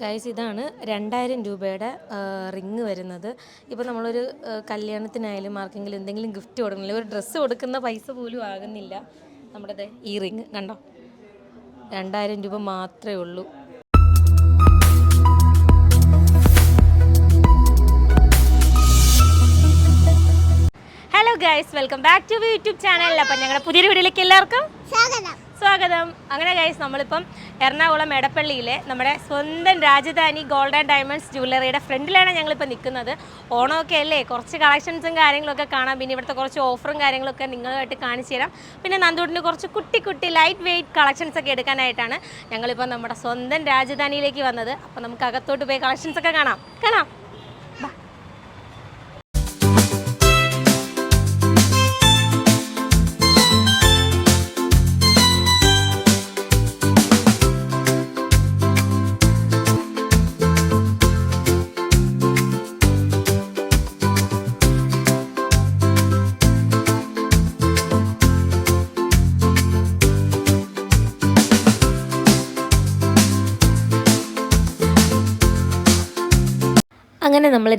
Guys ഇതാണ് രണ്ടായിരം രൂപയുടെ റിങ് വരുന്നത്. ഇപ്പോൾ നമ്മളൊരു കല്യാണത്തിനായാലും ആർക്കെങ്കിലും എന്തെങ്കിലും ഗിഫ്റ്റ് കൊടുക്കണമെങ്കിൽ ഒരു ഡ്രസ്സ് കൊടുക്കുന്ന പൈസ പോലും ആകുന്നില്ല. നമ്മുടെ ഈ റിങ് കണ്ടോ? രണ്ടായിരം രൂപ മാത്രമേ ഉള്ളൂ. Hello guys welcome back to YouTube channel അപ്പം ഞങ്ങളുടെ പുതിയൊരു വീഡിയോയിലേക്ക് എല്ലാവർക്കും സ്വാഗതം. സ്വാഗതം. അങ്ങനെ ഗൈസ് നമ്മളിപ്പം എറണാകുളം എടപ്പള്ളിയിലെ നമ്മുടെ സ്വന്തം രാജധാനി ഗോൾഡ് ആൻഡ് ഡയമണ്ട്സ് ജ്വല്ലറിയുടെ ഫ്രണ്ടിലാണ് ഞങ്ങളിപ്പോൾ നിൽക്കുന്നത്. ഓണമൊക്കെ അല്ലേ? കുറച്ച് കളക്ഷൻസും കാര്യങ്ങളൊക്കെ കാണാം. പിന്നെ ഇവിടുത്തെ കുറച്ച് ഓഫറും കാര്യങ്ങളൊക്കെ നിങ്ങളുമായിട്ട് കാണിച്ചു തരാം. പിന്നെ നന്ദൂട്ടിന് കുറച്ച് കുട്ടി കുട്ടി ലൈറ്റ് വെയിറ്റ് കളക്ഷൻസ് ഒക്കെ എടുക്കാനായിട്ടാണ് ഞങ്ങളിപ്പോൾ നമ്മുടെ സ്വന്തം രാജധാനിയിലേക്ക് വന്നത്. അപ്പോൾ നമുക്ക് അകത്തോട്ട് പോയി കളക്ഷൻസ് ഒക്കെ കാണാം. കാണാം?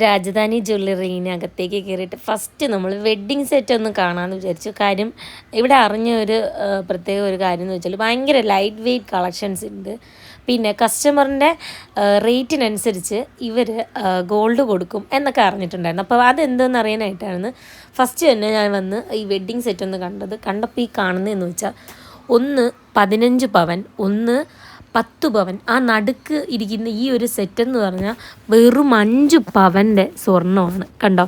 രാജധാനി ജ്വല്ലറിനകത്തേക്ക് കയറിയിട്ട് ഫസ്റ്റ് നമ്മൾ വെഡ്ഡിങ് സെറ്റ് ഒന്ന് കാണാമെന്ന് വിചാരിച്ചു. കാര്യം ഇവിടെ അറിഞ്ഞ ഒരു പ്രത്യേക ഒരു കാര്യം എന്ന് വെച്ചാൽ ഭയങ്കര ലൈറ്റ് വെയ്റ്റ് കളക്ഷൻസ് ഉണ്ട് പിന്നെ കസ്റ്റമറിന്റെ റേറ്റിനനുസരിച്ച് ഇവർ ഗോൾഡ് കൊടുക്കും എന്നൊക്കെ അറിഞ്ഞിട്ടുണ്ടായിരുന്നു. അപ്പോൾ അതെന്തെന്ന് അറിയാനായിട്ടാണ് ഫസ്റ്റ് തന്നെ ഞാൻ വന്ന് ഈ വെഡ്ഡിങ് സെറ്റ് ഒന്ന് കണ്ടത്. കണ്ടപ്പോൾ ഈ കാണുന്നതെന്ന് വെച്ചാൽ ഒന്ന് പതിനഞ്ച് പവൻ ഒന്ന് പത്ത് പവൻ. ആ നടുക്ക് ഇരിക്കുന്ന ഈ ഒരു സെറ്റ് എന്ന് പറഞ്ഞാൽ വെറും അഞ്ച് പവന്റെ സ്വർണമാണ്. കണ്ടോ?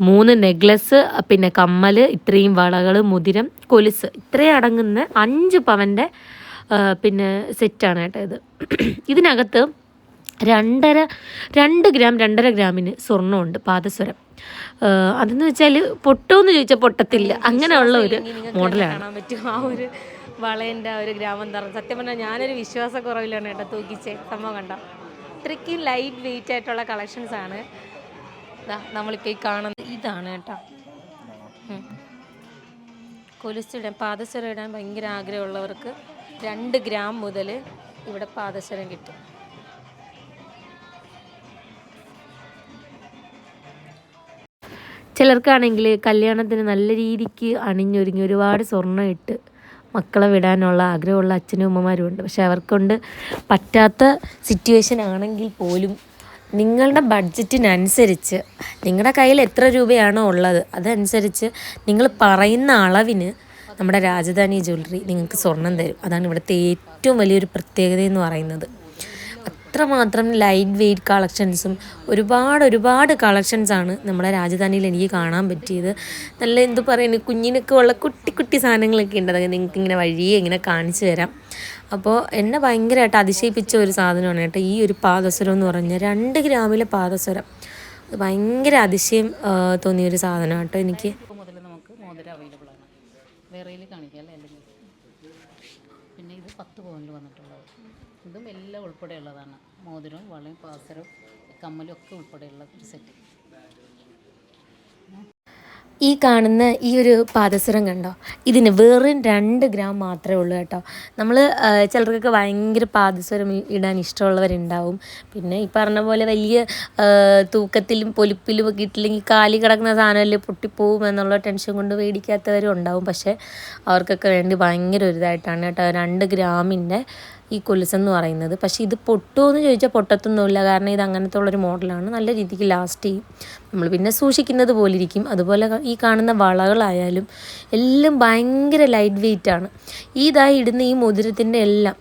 മൂന്ന് നെക്ലസ് പിന്നെ കമ്മൽ ഇത്രയും വളകൾ മുതിരം കൊലുസ്. ഇത്രയും അടങ്ങുന്ന അഞ്ച് പവന്റെ പിന്നെ സെറ്റാണ് കേട്ടോ ഇത്. ഇതിനകത്ത് രണ്ടര രണ്ട് ഗ്രാം രണ്ടര ഗ്രാമിന് സ്വർണമുണ്ട് പാദസ്വരം. ആ, അതെന്ന് വെച്ചാൽ പൊട്ടോ എന്ന് ചോദിച്ചാൽ പൊട്ടത്തില്ല. അങ്ങനെയുള്ള ഒരു മോഡലാണ് ആ ഒരു ഗ്രാമം തറ സത്യം പറഞ്ഞാൽ ഞാനൊരു വിശ്വാസക്കുറവിലാണ് കേട്ടോ തൂക്കിച്ചേ. സംഭവം കണ്ടോ? ഇത്രയ്ക്കും ലൈറ്റ് വെയിറ്റ് ആയിട്ടുള്ള കളക്ഷൻസ് ആണ്. നമ്മളിപ്പോൾ ഈ കാണുന്നത് ഇതാണ് കേട്ടോ. കൊലുസ്റ്റിടാൻ പാദസരം ഇടാൻ ഭയങ്കര ആഗ്രഹമുള്ളവർക്ക് രണ്ട് ഗ്രാം മുതൽ ഇവിടെ പാദസരം കിട്ടും. ചിലർക്കാണെങ്കിൽ കല്യാണത്തിന് നല്ല രീതിക്ക് അണിഞ്ഞൊരുങ്ങി ഒരുപാട് സ്വർണം ഇട്ട് മക്കളെ വിടാനുള്ള ആഗ്രഹമുള്ള അച്ഛനും അമ്മമാരും ഉണ്ട്. പക്ഷെ അവർക്കൊണ്ട് പറ്റാത്ത സിറ്റുവേഷൻ ആണെങ്കിൽ പോലും നിങ്ങളുടെ ബഡ്ജറ്റിനനുസരിച്ച് നിങ്ങളുടെ കയ്യിൽ എത്ര രൂപയാണോ ഉള്ളത് അതനുസരിച്ച് നിങ്ങൾ പറയുന്ന അളവിന് നമ്മുടെ രാജധാനി ജ്വല്ലറി നിങ്ങൾക്ക് സ്വർണം തരും. അതാണ് ഇവിടുത്തെ ഏറ്റവും വലിയൊരു പ്രത്യേകത എന്ന് പറയുന്നത്. അത്രമാത്രം ലൈറ്റ് വെയ്റ്റ് കളക്ഷൻസും ഒരുപാട് ഒരുപാട് കളക്ഷൻസാണ് നമ്മുടെ രാജധാനിയിൽ എനിക്ക് കാണാൻ പറ്റിയത്. നല്ല എന്ത് പറയുന്നത് കുഞ്ഞിനൊക്കെ ഉള്ള കുട്ടി കുട്ടി സാധനങ്ങളൊക്കെ ഉണ്ട്. അതൊക്കെ നിങ്ങൾക്ക് ഇങ്ങനെ വഴിയെ ഇങ്ങനെ കാണിച്ചു തരാം. അപ്പോൾ എന്നെ ഭയങ്കരമായിട്ട് അതിശയിപ്പിച്ച ഒരു സാധനമാണ് കേട്ടോ ഈ ഒരു പാദസ്വരം എന്ന് പറഞ്ഞാൽ രണ്ട് ഗ്രാമിലെ പാദസ്വരം. അത് ഭയങ്കര അതിശയം തോന്നിയൊരു സാധനമാണ് കേട്ടോ എനിക്ക്. മുതൽ നമുക്ക് മോതിരം അവൈലബിൾ ആണ്. വേറെ കാണിക്കാം അല്ലേ അല്ലെങ്കിൽ പിന്നെ ഇത് പത്ത് പവനിൽ വന്നിട്ടുള്ളത്. ഇതും എല്ലാം ഉൾപ്പെടെയുള്ളതാണ്. മോതിരവും വളയും പാസരവും കമ്മലും ഒക്കെ ഉൾപ്പെടെയുള്ള ഒരു സെറ്റ് ഈ കാണുന്ന ഈ ഒരു പാദസരം കണ്ടോ? ഇതിന് വെറും രണ്ട് ഗ്രാം മാത്രമേ ഉള്ളൂ കേട്ടോ. നമ്മൾ ചിലർക്കൊക്കെ ഭയങ്കര പാദസരം ഇടാൻ ഇഷ്ടമുള്ളവരുണ്ടാവും. പിന്നെ ഈ പറഞ്ഞ പോലെ വലിയ തൂക്കത്തിലും പൊലിപ്പിലും ഒക്കെ ഇട്ടില്ലെങ്കിൽ കാലി കിടക്കുന്ന സാധനമല്ലേ പൊട്ടിപ്പോവും എന്നുള്ള ടെൻഷൻ കൊണ്ട് മേടിക്കാത്തവരും ഉണ്ടാവും. പക്ഷേ അവർക്കൊക്കെ വേണ്ടി ഭയങ്കര ഒരു ഇതായിട്ടാണ് കേട്ടോ. രണ്ട് ഗ്രാമിന്റെ ഈ കൊലുസെന്ന് പറയുന്നത്. പക്ഷേ ഇത് പൊട്ടുമോ എന്ന് ചോദിച്ചാൽ പൊട്ടത്തൊന്നുമില്ല. കാരണം ഇത് അങ്ങനത്തെ ഉള്ളൊരു മോഡലാണ്. നല്ല രീതിക്ക് ലാസ്റ്റ് ചെയ്യും. നമ്മൾ പിന്നെ സൂക്ഷിക്കുന്നത് പോലെ ഇരിക്കും അതുപോലെ ഈ കാണുന്ന വളകളായാലും എല്ലാം ഭയങ്കര ലൈറ്റ് വെയിറ്റ് ആണ്. ഇതായി ഇടുന്ന ഈ മോതിരത്തിന്റെ എല്ലാം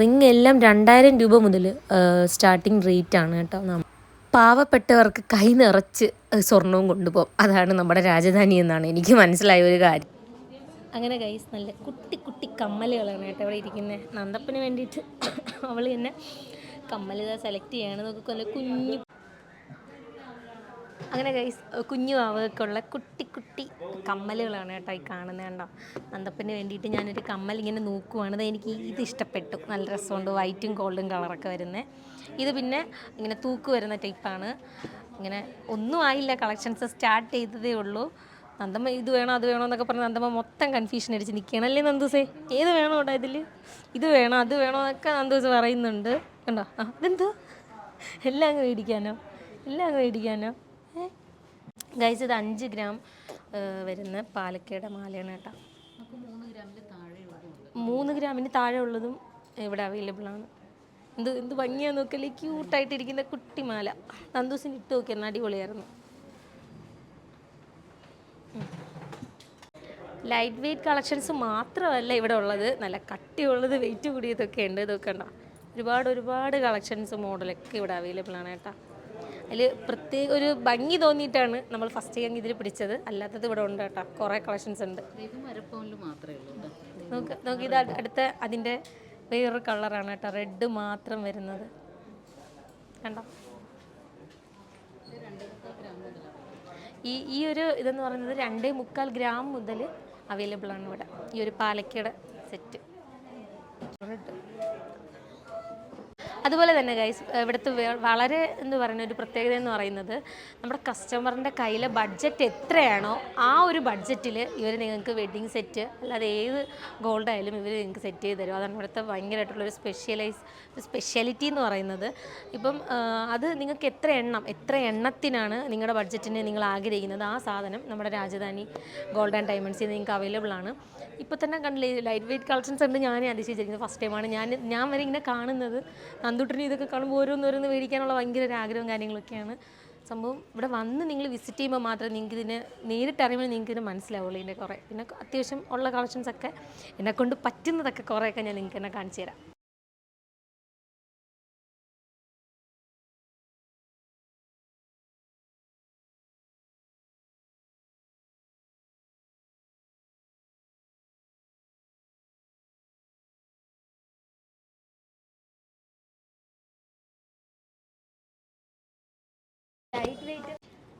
റിങ് എല്ലാം രണ്ടായിരം രൂപ മുതൽ സ്റ്റാർട്ടിങ് റേറ്റ് ആണ് കേട്ടോ. പാവപ്പെട്ടവർക്ക് കൈ നിറച്ച് സ്വർണവും കൊണ്ടുപോകും. അതാണ് നമ്മുടെ രാജധാനി എന്നാണ് എനിക്ക് മനസ്സിലായ ഒരു കാര്യം. അങ്ങനെ ഗൈസ് നല്ല കുട്ടി കുട്ടി കമ്മലുകളാണ് കേട്ടോ അവിടെ ഇരിക്കുന്നത് നന്ദപ്പന് വേണ്ടിയിട്ട് അവൾ തന്നെ കമ്മൽ സെലക്ട് ചെയ്യാണ്. നോക്കി നല്ല കുഞ്ഞു അങ്ങനെ ഗൈസ് കുഞ്ഞു അവക്കുള്ള കുട്ടി കുട്ടി കമ്മലുകളാണ് കേട്ടോ ഈ കാണുന്നത് കണ്ടോ? നന്ദപ്പന് വേണ്ടിയിട്ട് ഞാനൊരു കമ്മൽ ഇങ്ങനെ നോക്കുവാണ്. എനിക്ക് ഇത് ഇഷ്ടപ്പെട്ടു. നല്ല രസമുണ്ട്. വൈറ്റും ഗോൾഡും കളറൊക്കെ വരുന്നത് ഇത് പിന്നെ ഇങ്ങനെ തൂക്ക് വരുന്ന ടൈപ്പാണ് ഇങ്ങനെ ഒന്നും ആയില്ല. കളക്ഷൻസ് സ്റ്റാർട്ട് ചെയ്തതേ ഉള്ളൂ. നന്ദമ്മ ഇത് വേണോ അത് വേണോ എന്നൊക്കെ പറഞ്ഞ് നന്ദമ്മ മൊത്തം കൺഫ്യൂഷൻ അടിച്ച് നിൽക്കുകയാണ് അല്ലേ നന്ദൂസേ? ഏത് വേണോ ഇവിടെ ഇതിൽ ഇത് വേണോ അത് വേണോ എന്നൊക്കെ നന്ദൂസ് പറയുന്നുണ്ട്. കണ്ടോ? ആ ഇതെന്തോ? എല്ലാം അങ്ങ് മേടിക്കാനോ? എല്ലാം അങ്ങ് മേടിക്കാനോ? ഗൈസ് ഇത് അഞ്ച് ഗ്രാം വരുന്ന പാലക്കയുടെ മാലയാണ് കേട്ടോ. മൂന്ന് ഗ്രാമിന് താഴെ ഉള്ളതും ഇവിടെ അവൈലബിൾ ആണ്. എന്ത് എന്ത് ഭംഗിയാന്ന് നോക്കല്ലേ? ക്യൂട്ടായിട്ടിരിക്കുന്ന കുട്ടിമാല നന്ദൂസിന് ഇട്ട് നോക്കിയാൽ അടിപൊളിയായിരുന്നു. ലൈറ്റ് വെയ്റ്റ് കളക്ഷൻസ് മാത്രമല്ല ഇവിടെ ഉള്ളത്. നല്ല കട്ടിയുള്ളത് വെയിറ്റ് കൂടിയതൊക്കെ ഉണ്ട്. ഇതൊക്കെ ഉണ്ടോ? ഒരുപാട് ഒരുപാട് കളക്ഷൻസ് മോഡലൊക്കെ ഇവിടെ അവൈലബിൾ ആണ് കേട്ടോ. അതിൽ പ്രത്യേക ഒരു ഭംഗി തോന്നിയിട്ടാണ് നമ്മൾ ഫസ്റ്റ് ഗംഗ് ഇതിൽ പിടിച്ചത്. അല്ലാത്തത് ഇവിടെ ഉണ്ട് കേട്ടോ. കുറേ കളക്ഷൻസ് ഉണ്ട്. നോക്ക് നോക്കി ഇത് അടുത്ത അതിന്റെ വേറൊരു കളറാണ് കേട്ടോ. റെഡ് മാത്രം വരുന്നത്. കണ്ടോ? ഈ ഈ ഒരു ഇതെന്ന് പറയുന്നത് രണ്ടേ മുക്കാൽ ഗ്രാം മുതൽ അവൈലബിൾ ആണ് ഇവിടെ. ഈ ഒരു പാലക്കയുടെ സെറ്റ് അതുപോലെ തന്നെ ഗൈസ് ഇവിടുത്തെ വളരെ എന്ന് പറയുന്ന ഒരു പ്രത്യേകത എന്ന് പറയുന്നത് നമ്മുടെ കസ്റ്റമറിന്റെ കയ്യിലെ ബഡ്ജറ്റ് എത്രയാണോ ആ ഒരു ബഡ്ജറ്റിൽ ഇവർ നിങ്ങൾക്ക് വെഡ്ഡിങ് സെറ്റ് അല്ലാതെ ഏത് ഗോൾഡ് ആയാലും ഇവർ നിങ്ങൾക്ക് സെറ്റ് ചെയ്ത് തരും. അതാണ് ഇവിടുത്തെ ഭയങ്കരമായിട്ടുള്ളൊരു സ്പെഷ്യലൈസ് സ്പെഷ്യാലിറ്റി എന്ന് പറയുന്നത്. ഇപ്പം അത് നിങ്ങൾക്ക് എത്ര എണ്ണം എത്ര എണ്ണത്തിനാണ് നിങ്ങളുടെ ബഡ്ജറ്റിന് നിങ്ങൾ ആഗ്രഹിക്കുന്നത്? ആ സാധനം നമ്മുടെ രാജധാനി ഗോൾഡ് ആൻഡ് ഡയമണ്ട്സിൽ നിങ്ങൾക്ക് അവൈലബിൾ ആണ്. ഇപ്പോൾ തന്നെ കണ്ടില്ലേ ലൈറ്റ് വെയിറ്റ് കളക്ഷൻസ് ഉണ്ട് ഞാനേ അതിശയിച്ചിരിക്കുന്നത്. ഫസ്റ്റ് ടൈമാണ് ഞാൻ ഞാൻ വരെ ഇങ്ങനെ കാണുന്നത്. നന്ദുട്ടിന് ഇതൊക്കെ കാണുമ്പോൾ ഓരോന്നോരോന്ന് മേടിക്കാനുള്ള ഭയങ്കര ഒരു ആഗ്രഹവും കാര്യങ്ങളൊക്കെയാണ്. സംഭവം ഇവിടെ വന്ന് നിങ്ങൾ വിസിറ്റ് ചെയ്യുമ്പോൾ മാത്രമേ നിങ്ങൾക്ക് ഇതിനെ നേരിട്ട് അറിയുമ്പോൾ നിങ്ങൾക്ക് ഇതിന് മനസ്സിലാവുള്ളൂ ഇതിന്റെ കുറേ. പിന്നെ അത്യാവശ്യം ഉള്ള കളക്ഷൻസ് ഒക്കെ എന്നെക്കൊണ്ട് പറ്റുന്നതൊക്കെ കുറേയൊക്കെ ഞാൻ നിങ്ങൾക്ക് തന്നെ കാണിച്ചു തരാം.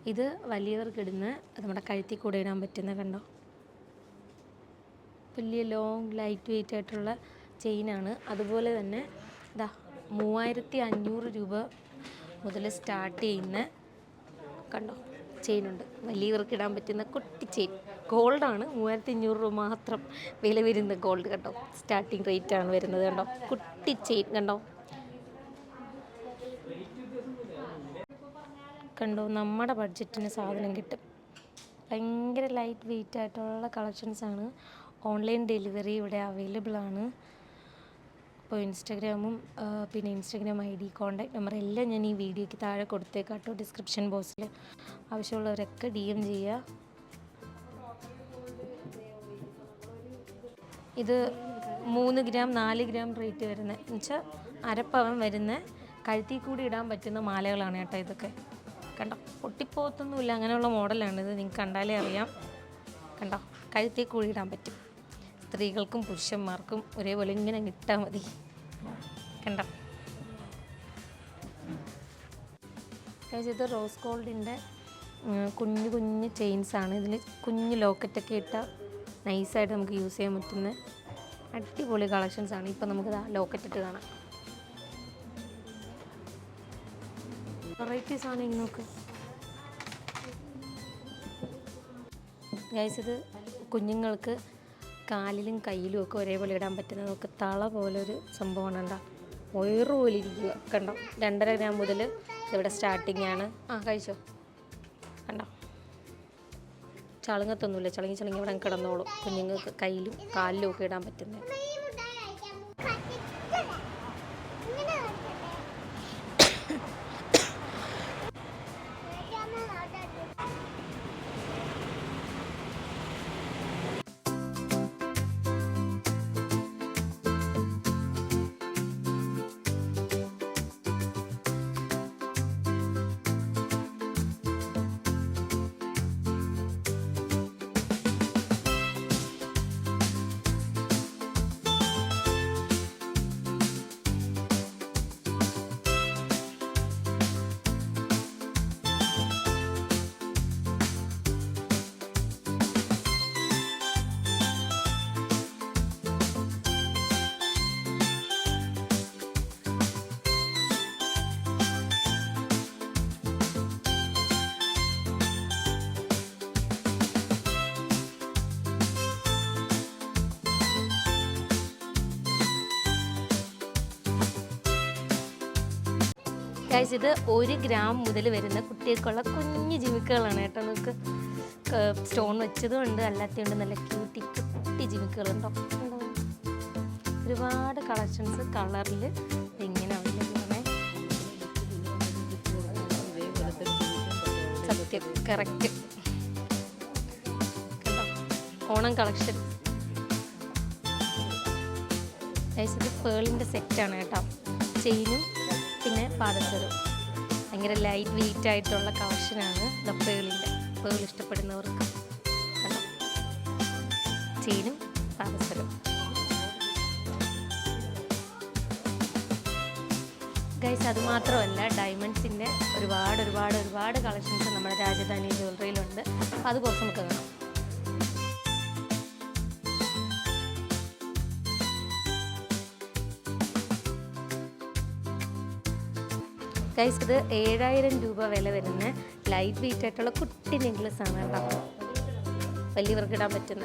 ഇത് വലിയവർക്ക് ഇടുന്ന നമ്മുടെ കഴുത്തിൽ കൂടെ ഇടാൻ പറ്റുന്ന കണ്ടോ? വലിയ ലോങ് ലൈറ്റ് വെയിറ്റ് ആയിട്ടുള്ള ചെയിനാണ്. അതുപോലെ തന്നെ ഇതാ മൂവായിരത്തി അഞ്ഞൂറ് രൂപ മുതൽ സ്റ്റാർട്ട് ചെയ്യുന്ന കണ്ടോ ചെയിനുണ്ട്. വലിയവർക്ക് ഇടാൻ പറ്റുന്ന കുട്ടി ചെയിൻ. ഗോൾഡാണ് മൂവായിരത്തി അഞ്ഞൂറ് രൂപ മാത്രം വില വരുന്ന ഗോൾഡ് കണ്ടോ. സ്റ്റാർട്ടിങ് റേറ്റ് ആണ് വരുന്നത് കണ്ടോ. കുട്ടി ചെയിൻ കണ്ടോ. കണ്ടോ. നമ്മുടെ ബഡ്ജറ്റിന് സാധനം കിട്ടും. ഭയങ്കര ലൈറ്റ് വെയിറ്റ് ആയിട്ടുള്ള കളക്ഷൻസ് ആണ്. ഓൺലൈൻ ഡെലിവറി ഇവിടെ അവൈലബിൾ ആണ്. അപ്പോൾ ഇൻസ്റ്റാഗ്രാമും പിന്നെ Instagram I D contact number എല്ലാം ഞാൻ ഈ വീഡിയോയ്ക്ക് താഴെ കൊടുത്തേക്കാം കേട്ടോ ഡിസ്ക്രിപ്ഷൻ ബോക്സിൽ ആവശ്യമുള്ളവരൊക്കെ ഡി എം ചെയ്യുക ഇത് മൂന്ന് ഗ്രാം നാല് ഗ്രാം റേറ്റ് വരുന്ന എന്നുവെച്ചാൽ അരപ്പവൻ വരുന്ന കഴുത്തിൽ കൂടി ഇടാൻ പറ്റുന്ന മാലകളാണ് കേട്ടോ ഇതൊക്കെ. കണ്ടോ? പൊട്ടിപ്പോത്തൊന്നുമില്ല അങ്ങനെയുള്ള മോഡലാണ് ഇത് നിങ്ങൾക്ക് കണ്ടാലേ അറിയാം. കണ്ടോ? കഴുത്തിൽ കൂടിയിടാൻ പറ്റും. സ്ത്രീകൾക്കും പുരുഷന്മാർക്കും ഒരേപോലെ ഇങ്ങനെ കിട്ടാൽ മതി. കണ്ടോ? ഇത് റോസ് ഗോൾഡിന്റെ കുഞ്ഞു കുഞ്ഞു ചെയിൻസ് ആണ്. ഇതിൽ കുഞ്ഞു ലോക്കറ്റൊക്കെ ഇട്ടാൽ നൈസായിട്ട് നമുക്ക് യൂസ് ചെയ്യാൻ പറ്റുന്ന അടിപൊളി കളക്ഷൻസാണ് ഇപ്പം നമുക്ക് ലോക്കറ്റ് ഇട്ട് കാണാം. വെറൈറ്റീസ് ആണ് ഇങ്ങ് നോക്ക് ഗൈസ് ഇത് കുഞ്ഞുങ്ങൾക്ക് കാലിലും കയ്യിലും ഒക്കെ ഒരേപോലെ ഇടാൻ പറ്റുന്ന നമുക്ക് തള പോലെ ഒരു സംഭവമാണ് കണ്ടോ? ഒയറ് പോലെ ഇരിക്കുക കണ്ടോ? രണ്ടര ഗ്രാം മുതൽ ഇവിടെ സ്റ്റാർട്ടിങ് ആണ്. ആ കഴിച്ചോ? കണ്ടോ? ചളുങ്ങത്തൊന്നുമില്ല. ചളുങ്ങി ചളുങ്ങി ഇവിടെ കിടന്നോളും കുഞ്ഞുങ്ങൾക്ക് കയ്യിലും കാലിലും ഒക്കെ ഇടാൻ പറ്റുന്നത്. ഗൈസ് ഇത് ഒരു ഗ്രാം മുതൽ വരുന്ന കുട്ടികൾക്കുള്ള കുഞ്ഞു ജിമിക്കുകളാണ് കേട്ടോ. നമുക്ക് സ്റ്റോൺ വെച്ചതും ഉണ്ട് അല്ലാത്തതുണ്ട് നല്ല ക്യൂട്ടി കുട്ടി ജിമിക്കുകളുണ്ടോ? ഒരുപാട് കളക്ഷൻസ് കളറിൽ ഇങ്ങനെ അവൈലബിൾ ആണ് സത്യം കറക്റ്റ് ഓണം കളക്ഷൻ. ഇത് പേളിന്റെ സെറ്റാണ് കേട്ടോ. ചെയിനും പിന്നെ പാദസരം ഭയങ്കര ലൈറ്റ് വെയിറ്റ് ആയിട്ടുള്ള കളക്ഷനാണ് ദ പേളിന്റെ. പേൾ ഇഷ്ടപ്പെടുന്നവർക്ക് ചെയിനും പാദസരം ഗൈസ് അത് മാത്രമല്ല ഡയമണ്ട്സിന്റെ ഒരുപാട് ഒരുപാട് ഒരുപാട് കളക്ഷൻസ് നമ്മുടെ രാജധാനി ജ്വല്ലറിയിലുണ്ട് അത് കുറച്ച് നമുക്ക് കാണാം. ഗൈസ് ഇത് ഏഴായിരം രൂപ വില വരുന്ന ലൈറ്റ് വെയിറ്റ് ആയിട്ടുള്ള കുട്ടി നെക്ലസ് ആണ് കേട്ടോ. വലിയവർക്ക് ഇടാൻ പറ്റുന്ന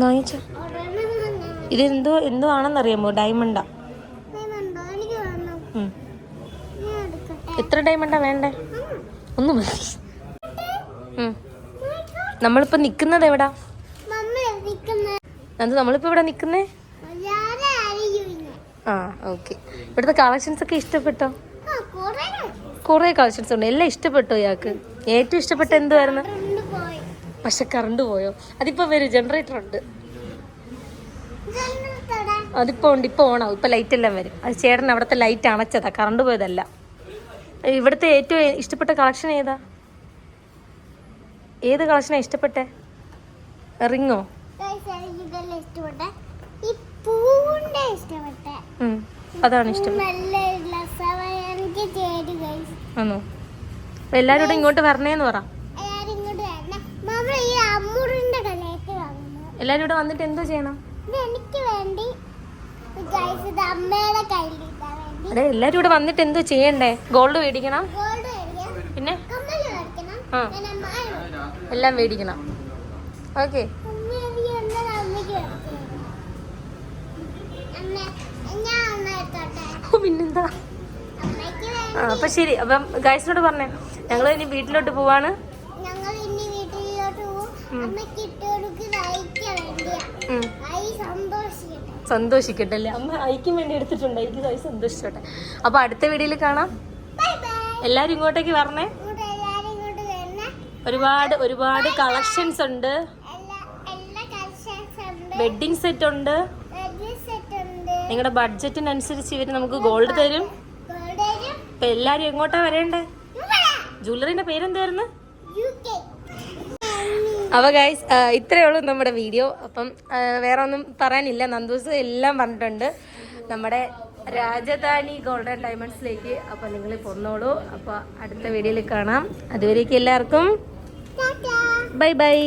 വാങ്ങിച്ചോ. ഒരെണ്ണം എന്തോ എന്തോ ആണെന്നറിയാമോ? ഡയമണ്ടാ. എത്ര ഡയമണ്ടാ വേണ്ടേ? ഒന്നും മതി. നമ്മളിപ്പോ നിക്കുന്നത് എവിടാ? അത് നമ്മളിപ്പോ ഇവിടെ നിക്കുന്നേ? ആ ഓക്കെ. ഇവിടുത്തെ കളക്ഷൻസ് ഒക്കെ ഇഷ്ടപ്പെട്ടോ? കുറേ കളക്ഷൻസ് ഉണ്ട്. എല്ലാം ഇഷ്ടപ്പെട്ടോ ഇയാൾക്ക്? ഏറ്റവും ഇഷ്ടപ്പെട്ട എന്തുവായിരുന്നു? പക്ഷെ കറണ്ട് പോയോ? അതിപ്പോ വരും ജനറേറ്റർ ഉണ്ട്? അതിപ്പോ ഉണ്ട് ഇപ്പൊ ഓണാവും ഇപ്പൊ ലൈറ്റ് എല്ലാം വരും. അത് ചേട്ടൻ അവിടുത്തെ ലൈറ്റ് അണച്ചതാ. കറണ്ട് പോയതല്ല. ഇവിടുത്തെ ഏറ്റവും ഇഷ്ടപ്പെട്ട കളക്ഷൻ ഏതാ? ഏത് കളക്ഷനാണ് ഇഷ്ടപ്പെട്ടേ? റിങ്ങോ. അതാണ് ഇഷ്ടം. നല്ല രസമാണ്. എനിക്ക് ചേരും guys. ആണോ അപ്പൊ എല്ലാരും ഇങ്ങോട്ട് വരണേന്ന് പറ. എല്ലാരും ഇവിടെ വന്നിട്ട് എന്തോ ചെയ്യണം? എനിക്ക് വേണ്ടി അതെ എല്ലാരും ഇവിടെ വന്നിട്ട് എന്തോ ചെയ്യണ്ടേ? ഗോൾഡ് മേടിക്കണം. പിന്നെ? ആ. എല്ലാം മേടിക്കണം. ഓക്കെ. പിന്നെന്താ? അപ്പൊ ശരി. അപ്പം ഗൈസിനോട് പറഞ്ഞേ. ഞങ്ങൾ ഇനി വീട്ടിലോട്ട് പോവാണ്. സന്തോഷിക്കട്ടെ. അല്ലേ അമ്മ ഐക്കും വേണ്ടി എടുത്തിട്ടുണ്ട്. ഐക്ക് കൈ സന്തോഷിച്ചോട്ടെ. അപ്പൊ അടുത്ത വീഡിയോയിൽ കാണാം. എല്ലാരും ഇങ്ങോട്ടേക്ക് വരണേ. ഒരുപാട് ഒരുപാട് കളക്ഷൻസ് ഉണ്ട്. വെഡിങ് സെറ്റ് ഉണ്ട്. നിങ്ങളുടെ ബഡ്ജറ്റിനനുസരിച്ച് ഇവർ നമുക്ക് ഗോൾഡ് തരും. ഇപ്പൊ എല്ലാരും എങ്ങോട്ടാ വരേണ്ടേ? ജ്വല്ലറിന്റെ പേരെന്തായിരുന്നു? അപ്പോൾ ഗൈസ് ഇത്രയേ ഉള്ളൂ നമ്മുടെ വീഡിയോ അപ്പം വേറെ ഒന്നും പറയാനില്ല. നന്ദൂസ് എല്ലാം പറഞ്ഞിട്ടുണ്ട്. നമ്മുടെ രാജധാനി ഗോൾഡൻ ഡയമണ്ട്സിലേക്ക് അപ്പോൾ നിങ്ങൾ പൊന്നോളൂ. അപ്പോൾ അടുത്ത വീഡിയോയിൽ കാണാം. അതുവരേക്കും എല്ലാവർക്കും ബൈ ബൈ.